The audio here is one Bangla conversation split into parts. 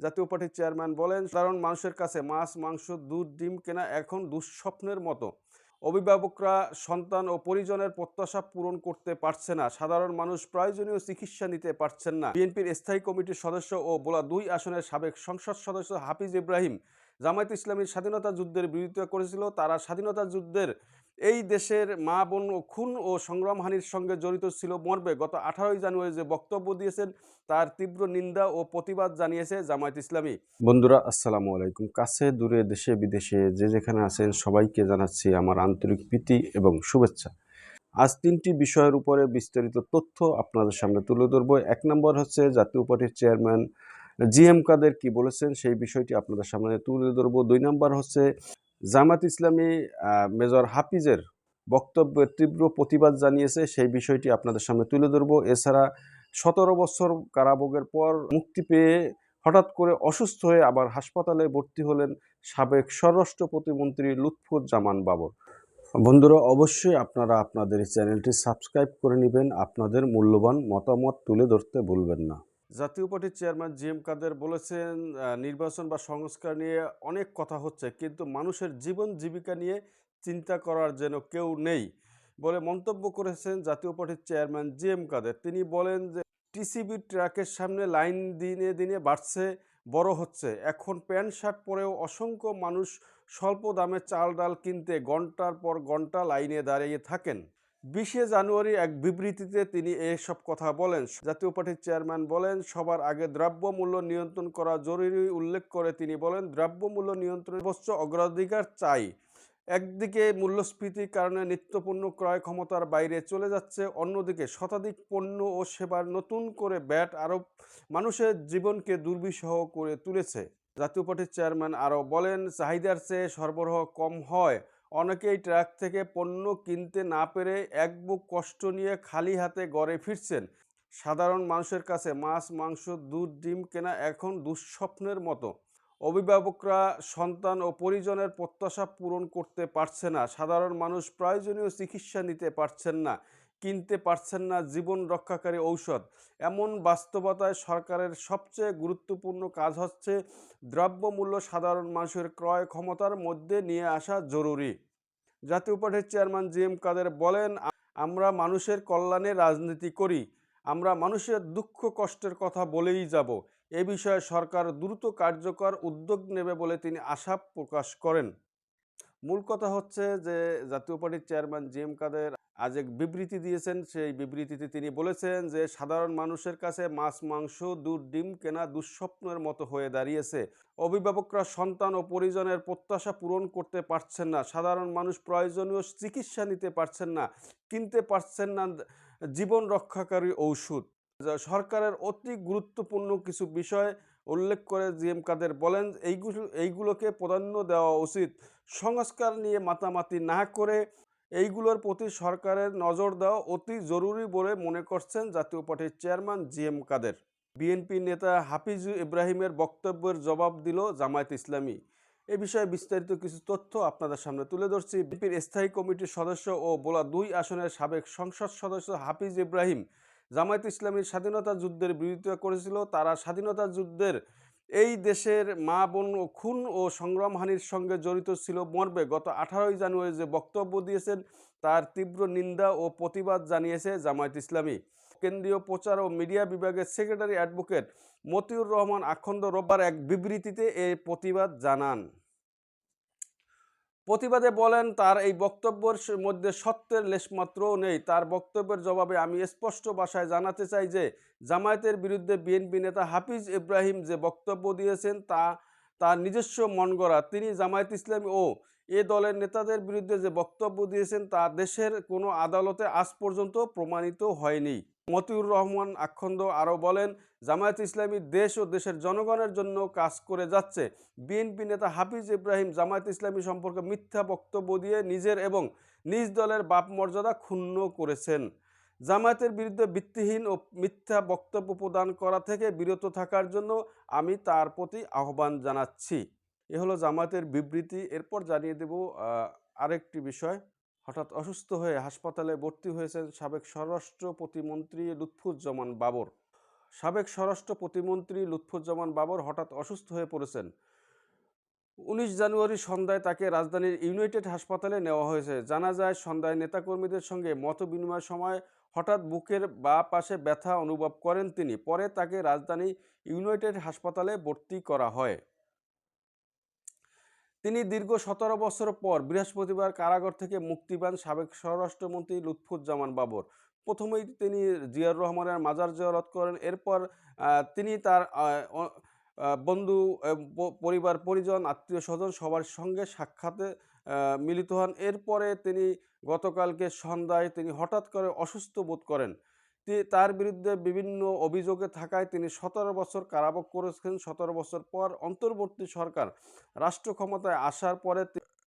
জাতীয় পার্টির চেয়ারম্যান বলেন, সাধারণ মানুষের কাছে মাছ, মাংস, দুধ, ডিম কেনা এখন দুঃস্বপ্নের মতো। অভিভাবকরা, সন্তান ও পরিজনের প্রত্যাশা পূরণ করতে পারছে না। সাধারণ মানুষ প্রয়োজনীয় চিকিৎসা নিতে পারছেন না। বিএনপির স্থায়ী কমিটির সদস্য ও বোলা দুই আসনের সাবেক সংসদ সদস্য হাফিজ ইব্রাহিম জামায়াত ইসলামীর স্বাধীনতা যুদ্ধের বিরোধিতা করেছিল। তারা স্বাধীনতা যুদ্ধের এই দেশের মা, বোন ও খুন ও সংগ্রামহানির সঙ্গে জড়িত ছিল মর্বে গত আঠারোই জানুয়ারি যে বক্তব্য দিয়েছেন, তার তীব্র নিন্দা ও প্রতিবাদ জানিয়েছে জামায়াত ইসলামী। বন্ধুরা, আসসালামু আলাইকুম। কাছে, দূরে, দেশে, বিদেশে যে যেখানে আছেন, সবাইকে জানাচ্ছি আমার আন্তরিক প্রীতি এবং শুভেচ্ছা। আজ তিনটি বিষয়ের উপরে বিস্তারিত তথ্য আপনাদের সামনে তুলে ধরবো। এক নম্বর হচ্ছে, জাতীয় পার্টির চেয়ারম্যান জি এম কাদের কি বলেছেন, সেই বিষয়টি আপনাদের সামনে তুলে ধরবো। দুই নম্বর হচ্ছে জামাত ইসলামী মেজর হাফিজের বক্তব্যের তীব্র প্রতিবাদ জানিয়েছে, সেই বিষয়টি আপনাদের সামনে তুলে ধরবো। এছাড়া সতেরো বছর কারাভোগের পর মুক্তি পেয়ে হঠাৎ করে অসুস্থ হয়ে আবার হাসপাতালে ভর্তি হলেন সাবেক স্বরাষ্ট্র প্রতিমন্ত্রী লুৎফুর জামান বাবর। বন্ধুরা, অবশ্যই আপনারা আপনাদের চ্যানেলটি সাবস্ক্রাইব করে নেবেন। আপনাদের মূল্যবান মতামত তুলে ধরতে ভুলবেন না। জাতীয় পার্টির চেয়ারম্যান জি এম কাদের বলেছেন নির্বাচন বা সংস্কার নিয়ে অনেক কথা হচ্ছে, কিন্তু মানুষের জীবন জীবিকা নিয়ে চিন্তা করার যেন কেউ নেই বলে মন্তব্য করেছেন জাতীয় পার্টির চেয়ারম্যান জি এম কাদের। তিনি বলেন যে, টিসিবি ট্রাকের সামনে লাইন দিনে দিনে বাড়ছে, বড় হচ্ছে। এখন প্যান্ট শার্ট পরেও অসংখ্য মানুষ স্বল্প দামে চাল ডাল কিনতে ঘণ্টার পর ঘণ্টা লাইনে দাঁড়িয়ে থাকেন। বিশে জানুয়ারি এক বিবৃতিতে তিনি এসব কথা বলেন। জাতীয় পার্টির চেয়ারম্যান বলেন, সবার আগে দ্রব্যমূল্য নিয়ন্ত্রণ করা জরুরি উল্লেখ করে তিনি বলেন, দ্রব্যমূল্য নিয়ন্ত্রণ সর্বোচ্চ অগ্রাধিকার চাই। একদিকে মূল্যস্ফীতির কারণে নিত্যপণ্য ক্রয় ক্ষমতার বাইরে চলে যাচ্ছে, অন্যদিকে শতাধিক পণ্য ও সেবার নতুন করে ব্যাট আরোপ মানুষের জীবনকে দুর্বিষহ করে তুলেছে। জাতীয় পার্টির চেয়ারম্যান আরও বলেন, চাহিদার চেয়ে সরবরাহ কম হয়। অনেকেই ট্রাক থেকে পণ্য কিনতে না পেরে এক বুক কষ্ট নিয়ে খালি হাতে গড়ে ফিরছেন। সাধারণ মানুষের কাছে মাছ, মাংস, দুধ, ডিম কেনা এখন দুঃস্বপ্নের মতো। অভিভাবকরা, সন্তান ও পরিজনের প্রত্যাশা পূরণ করতে পারছে না। সাধারণ মানুষ প্রয়োজনীয় চিকিৎসা নিতে পারছেন না। কিনতে পারছেন না জীবন রক্ষাকারী ঔষধ। এমন বাস্তবতায় সরকারের সবচেয়ে গুরুত্বপূর্ণ কাজ হচ্ছে দ্রব্যমূল্য সাধারণ মানুষের ক্রয় ক্ষমতার মধ্যে নিয়ে আসা জরুরি। জাতীয় পার্টির চেয়ারম্যান জি এম কাদের বলেন, আমরা মানুষের কল্যাণে রাজনীতি করি, আমরা মানুষের দুঃখ কষ্টের কথা বলেই যাব। এ বিষয়ে সরকার দ্রুত কার্যকর উদ্যোগ নেবে বলে তিনি আশা প্রকাশ করেন। মূল কথা হচ্ছে যে, জাতীয় পার্টির চেয়ারম্যান জি এম কাদের আজ এক বিবৃতি দিয়েছেন। সেই বিবৃতিতে তিনি বলেছেন যে, সাধারণ মানুষের কাছে মাছ, মাংস, দুধ, ডিম কেনা দুঃস্বপ্নের মতো হয়ে দাঁড়িয়েছে। অভিভাবকরা সন্তান ও পরিজনের প্রত্যাশা পূরণ করতে পারছেন না। সাধারণ মানুষ প্রয়োজনীয় চিকিৎসা নিতে পারছেন না। কিনতে পারছেন না জীবন রক্ষাকারী ঔষধ। সরকারের অতি গুরুত্বপূর্ণ কিছু বিষয় উল্লেখ করে জি এম কাদের বলেন, এইগুলো, এইগুলোকে প্রাধান্য দেওয়া উচিত। সংস্কার নিয়ে মাতামাতি না করে এইগুলোর প্রতি সরকারের নজর দেওয়া অতি জরুরি বলে মনে করছেন জাতীয় পার্টির chairman G M Quader. BNP নেতা হাফিজ ইব্রাহিমের বক্তব্যের জবাব দিল জামায়াত ইসলামী। এ বিষয়ে বিস্তারিত কিছু তথ্য আপনাদের সামনে তুলে ধরছি। বিএনপির স্থায়ী কমিটির সদস্য ও বোলা দুই আসনের সাবেক সংসদ সদস্য হাফিজ ইব্রাহিম জামায়াত ইসলামীর স্বাধীনতা যুদ্ধের বিরোধিতা করেছিল। তারা স্বাধীনতা যুদ্ধের এই দেশের মা, বোন ও খুন ও সংগ্রামহানির সঙ্গে জড়িত ছিল মর্বে গত আঠারোই জানুয়ারি যে বক্তব্য দিয়েছেন, তার তীব্র নিন্দা ও প্রতিবাদ জানিয়েছে জামায়াত ইসলামী। কেন্দ্রীয় প্রচার ও মিডিয়া বিভাগের সেক্রেটারি অ্যাডভোকেট মতিউর রহমান আখন্দ রোববার এক বিবৃতিতে এই প্রতিবাদ জানান। প্রতিবাদে বলেন, তার এই বক্তব্যের মধ্যে সত্যের লেশমাত্রও নেই। তার বক্তব্যের জবাবে আমি স্পষ্ট ভাষায় জানাতে চাই যে, জামায়াতের বিরুদ্ধে বিএনপি নেতা হাফিজ ইব্রাহিম যে বক্তব্য দিয়েছেন, তা, তার নিজস্ব মন গড়া তিনি জামায়াত ইসলামী ও এ দলের নেতাদের বিরুদ্ধে যে বক্তব্য দিয়েছেন, তা দেশের কোনো আদালতে আজ পর্যন্ত প্রমাণিত হয়নি। মতিউর রহমান আখন্দ আরও বলেন, জামায়াত ইসলামী দেশ ও দেশের জনগণের জন্য কাজ করে যাচ্ছে। বিএনপি নেতা হাফিজ ইব্রাহিম জামায়াত ইসলামী সম্পর্কে মিথ্যা বক্তব্য দিয়ে নিজের এবং নিজ দলের বাপ মর্যাদা ক্ষুণ্ণ করেছেন। জামায়াতের বিরুদ্ধে ভিত্তিহীন ও মিথ্যা বক্তব্য প্রদান করা থেকে বিরত থাকার জন্য আমি তার প্রতি আহ্বান জানাচ্ছি। এ হলো জামায়াতের বিবৃতি। এরপর জানিয়ে দেব আরেকটি বিষয়। হঠাৎ অসুস্থ হয়ে হাসপাতালে ভর্তি হয়েছেন সাবেক স্বরাষ্ট্র প্রতিমন্ত্রী লুৎফুজ্জামান বাবর। সাবেক স্বরাষ্ট্র প্রতিমন্ত্রী লুৎফুজ্জামান বাবর হঠাৎ অসুস্থ হয়ে পড়েছেন। উনিশ জানুয়ারি সন্ধ্যায় তাকে রাজধানীর ইউনাইটেড হাসপাতালে নেওয়া হয়েছে। জানা যায়, সন্ধ্যায় নেতাকর্মীদের সঙ্গে মত বিনিময়ের সময় হঠাৎ বুকের বা পাশে ব্যথা অনুভব করেন তিনি। পরে তাকে রাজধানী ইউনাইটেড হাসপাতালে ভর্তি করা হয়। তিনি দীর্ঘ সতেরো বছর পর বৃহস্পতিবার কারাগার থেকে মুক্তি পান সাবেক স্বরাষ্ট্রমন্ত্রী লুৎফুজ্জামান বাবর। প্রথমেই তিনি জিয়াউর রহমানের মাজার জিয়ারত করেন। এরপর তিনি তার বন্ধু পরিবার, পরিজন আত্মীয় স্বজন সবার সঙ্গে সাক্ষাতে মিলিত হন। এরপরে তিনি গতকালকে সন্ধ্যায় তিনি হঠাৎ করে অসুস্থ বোধ করেন। তার বিরুদ্ধে বিভিন্ন অভিযোগে থাকায় তিনি সতেরো বছর কারাভোগ করেছেন। সতেরো বছর পর অন্তর্বর্তী সরকার রাষ্ট্র ক্ষমতায় আসার পরে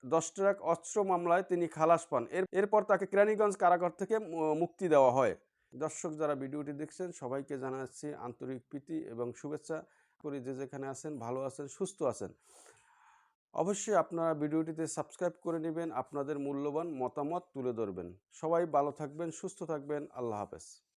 দশ ট্রাক অস্ত্র মামলায় তিনি খালাস পান। এর, এরপর তাকে কেরানীগঞ্জ কারাগার থেকে মুক্তি দেওয়া হয়। দর্শক যারা ভিডিওটি দেখছেন, সবাইকে জানাচ্ছি আন্তরিক প্রীতি এবং শুভেচ্ছা করি। যে যেখানে আছেন, ভালো আছেন, সুস্থ আছেন। অবশ্যই আপনারা ভিডিওটিতে সাবস্ক্রাইব করে নেবেন, আপনাদের মূল্যবান মতামত তুলে ধরবেন। সবাই ভালো থাকবেন, সুস্থ থাকবেন। আল্লাহ হাফেজ।